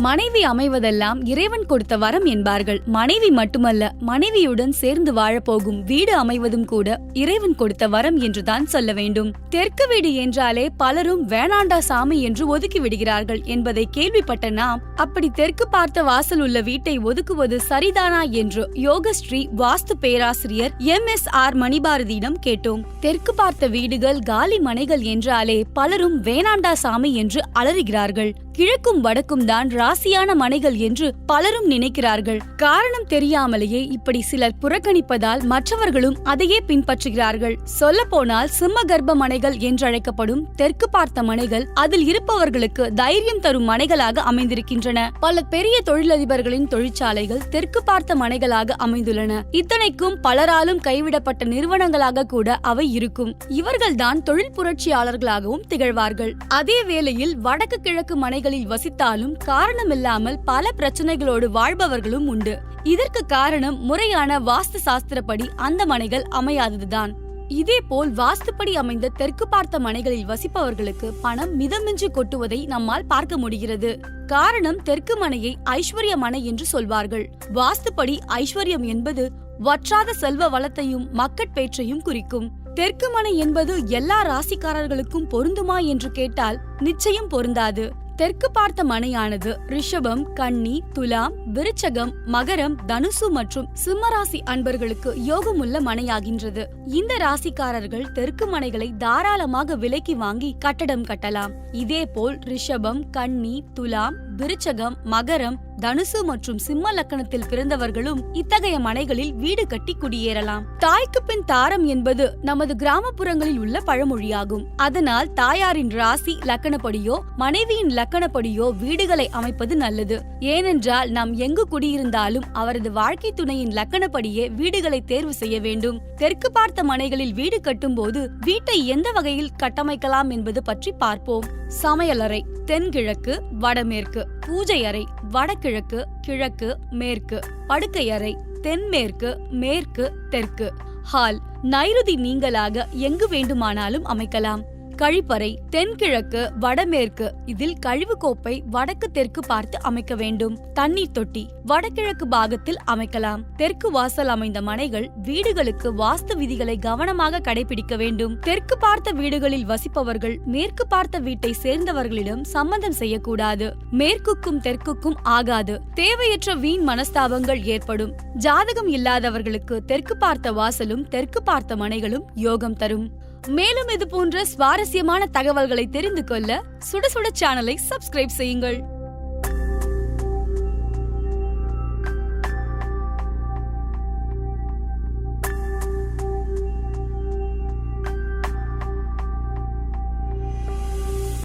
மனைவி அமைவதெல்லாம் இறைவன் கொடுத்த வரம் என்பார்கள். மனைவி மட்டுமல்ல மனைவியுடன் சேர்ந்து வாழப்போகும் வீடு அமைவதும் கூட இறைவன் கொடுத்த வரம் என்றுதான் சொல்ல வேண்டும். தெற்கு வீடு என்றாலே பலரும் வேணாண்டா சாமி என்று ஒதுக்கி விடுகிறார்கள் என்பதை கேள்விப்பட்ட நாம் அப்படி தெற்கு பார்த்த வாசல் உள்ள வீட்டை ஒதுக்குவது சரிதானா என்று யோகஸ்ரீ வாஸ்து பேராசிரியர் எம் எஸ் ஆர் மணிபாரதியிடம் கேட்டோம். தெற்கு பார்த்த வீடுகள் காலி மனைகள் என்றாலே பலரும் வேணாண்டா சாமி என்று அலறுகிறார்கள். கிழக்கும் வடக்கும் தான் ராசியான மனைகள் என்று பலரும் நினைக்கிறார்கள். காரணம் தெரியாமலேயே இப்படி சிலர் புறக்கணிப்பதால் மற்றவர்களும் அதையே பின்பற்றுகிறார்கள். சொல்ல போனால் சிம்ம கர்ப்ப மனைகள் என்றழைக்கப்படும் தெற்கு பார்த்த மனைகள் அதில் இருப்பவர்களுக்கு தைரியம் தரும் மனைகளாக அமைந்திருக்கின்றன. பல பெரிய தொழிலதிபர்களின் தொழிற்சாலைகள் தெற்கு பார்த்த மனைகளாக அமைந்துள்ளன. இத்தனைக்கும் பலராலும் கைவிடப்பட்ட நிறுவனங்களாக கூட அவை இருக்கும். இவர்கள்தான் தொழில் புரட்சியாளர்களாகவும் திகழ்வார்கள். அதே வேளையில் வடக்கு கிழக்கு வீடுகளில் வசித்தாலும் காரணமில்லாமல் பல பிரச்சனைகளோடு வாழ்பவர்களும் உண்டு. இதற்கு காரணம் முறையான வாஸ்து சாஸ்திரப்படி அந்த மனைகள் அமையாததுதான். இதேபோல் வாஸ்துப்படி அமைந்த தெற்கு பார்த்த மனைகளில் வசிப்பவர்களுக்கு பணம் மிதமின்றி கொட்டுவதை நம்மால் பார்க்க முடிகிறது. காரணம் தெற்கு மனையை ஐஸ்வர்ய மனை என்று சொல்வார்கள். வாஸ்துப்படி ஐஸ்வர்யம் என்பது வற்றாத செல்வ வளத்தையும் மக்கட்பேற்றையும் குறிக்கும். தெற்கு மனை என்பது எல்லா ராசிக்காரர்களுக்கும் பொருந்துமா என்று கேட்டால் நிச்சயம் பொருந்தாது. தெற்கு பார்த்த மனையானது ரிஷபம் கன்னி துலாம் விருச்சகம் மகரம் தனுசு மற்றும் சிம்மராசி அன்பர்களுக்கு யோகமுள்ள மனையாகின்றது. இந்த ராசிக்காரர்கள் தெற்கு மனைகளை தாராளமாக விலைக்கு வாங்கி கட்டடம் கட்டலாம். இதேபோல் ரிஷபம் கன்னி துலாம் விருச்சகம் மகரம் தனுசு மற்றும் சிம்ம லக்கணத்தில் பிறந்தவர்களும் இத்தகைய மனைகளில் வீடு கட்டி குடியேறலாம். தாய்க்கு பின் தாரம் என்பது நமது கிராமப்புறங்களில் உள்ள பழமொழியாகும். அதனால் தாயாரின் ராசி லக்கணப்படியோ மனைவியின் லக்கணப்படியோ வீடுகளை அமைப்பது நல்லது. ஏனென்றால் நாம் எங்கு குடியிருந்தாலும் அவரது வாழ்க்கை துணையின் லக்கணப்படியே வீடுகளை தேர்வு செய்ய வேண்டும். தெற்கு பார்த்த மனைகளில் வீடு கட்டும்போது வீட்டை எந்த வகையில் கட்டமைக்கலாம் என்பது பற்றி பார்ப்போம். சமையலறை தென்கிழக்கு வடமேற்கு. பூஜை அறை வடகிழக்கு கிழக்கு மேற்கு படுக்கை அறை தென்மேற்கு மேற்கு தெற்கு. ஹால். நைருதி நீங்களாக எங்கு வேண்டுமானாலும் அமைக்கலாம். கழிப்பறை தென்கிழக்கு வடமேற்கு இதில் கழிவு கோப்பை வடக்கு தெற்கு பார்த்து அமைக்க வேண்டும். தண்ணீர் தொட்டி வடகிழக்கு பாகத்தில் அமைக்கலாம். தெற்கு வாசல் அமைந்த மனைகள் வீடுகளுக்கு வாஸ்து விதிகளை கவனமாக கடைபிடிக்க வேண்டும். தெற்கு பார்த்த வீடுகளில் வசிப்பவர்கள் மேற்கு பார்த்த வீட்டை சேர்ந்தவர்களிடம் சம்பந்தம் செய்யக்கூடாது. மேற்குக்கும் தெற்குக்கும் ஆகாது. தேவையற்ற வீண் மனஸ்தாபங்கள் ஏற்படும். ஜாதகம் இல்லாதவர்களுக்கு தெற்கு பார்த்த வாசலும் தெற்கு பார்த்த மனைகளும் யோகம் தரும். மேலும் இது போன்ற சுவாரஸ்யமான தகவல்களை தெரிந்து கொள்ள சுட சுட சேனலை சப்ஸ்கிரைப் செய்யுங்கள்.